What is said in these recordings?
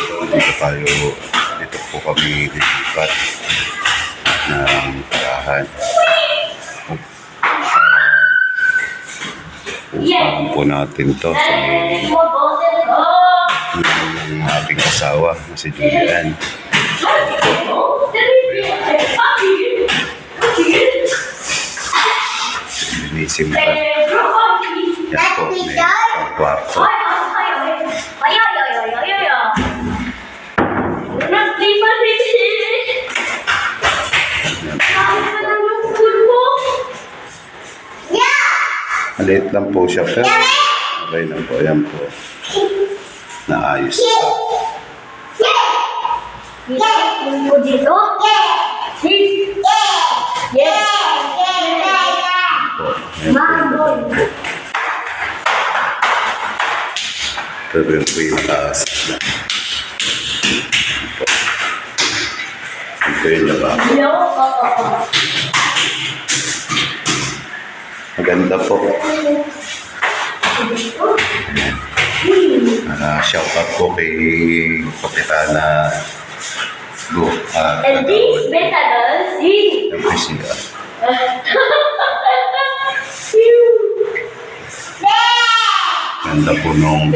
idol, dito tayo, dito po kami lilipat ng tirahan. Upahan po natin to sa may ng aking asawa na si Julian. Binisimpan. Yan po, may pangkwarto. Maliit lang po siya, pero okay lang po. Yan po. Naayos pa. Dito? Yes. po. Yung baba po. Pero yun po yung taas na. Po yung laba. Hello? Oo. Maganda po. Uh, shout out po kay Kapitana Go. Uh, And see. Yan po siya. Ganda po nung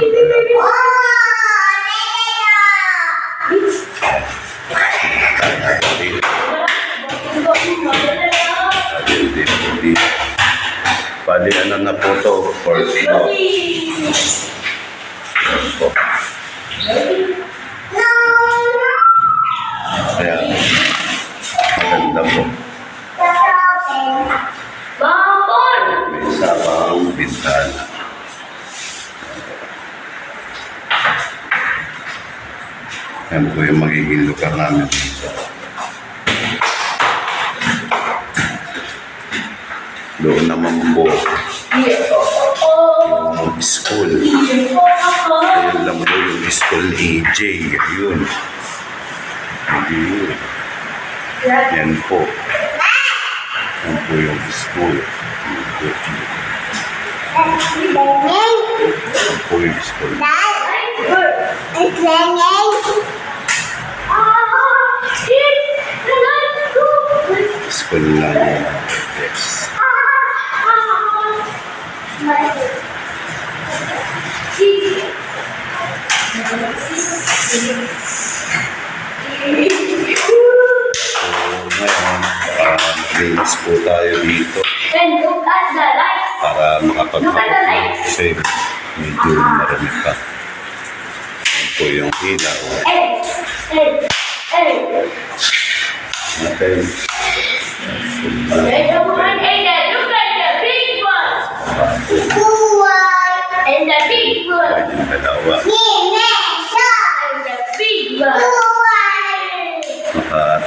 Ano na po to? For, no, po. Kaya, maganda po. Babon! May isa pang bintana. Yan po yung magiging lugar namin dito. Doon naman po yung school. Ayun lang po yung school AJ. Ayun. Ayun. Yan po. Yan po yung school. Yan po. Yan po yung school. School lang yan. Yes. Maglinis po tayo dito para makapagpapag kasi medyo marami pa. Yan po yung ilaw. Hey, hey,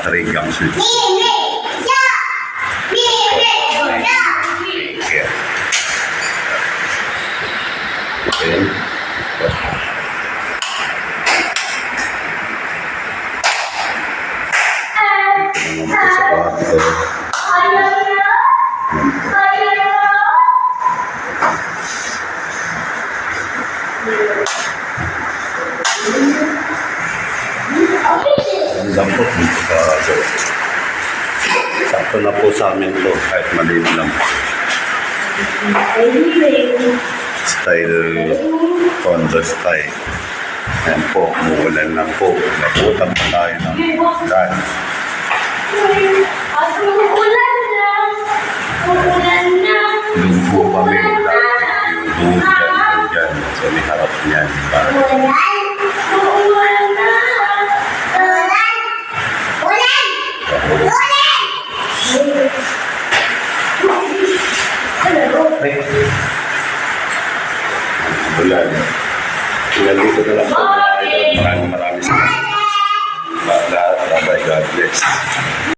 battery gang switch. Okay. Thank you. Po. Ganda po dito sa loob. Sakto na po sa amin to kahit maliit lang. Style condo style. Yan po, umuulan lang po. Nabutan pa tayo ng ulan. Umuulan na. Umuulan na. Doon po kami yung doon dyan, dyan. Sa may harap niyan. Umuulan na. Ay! Ulan. Ulan dito na lang po. mga idol. Maraming maraming salamat. Lahat. God bless.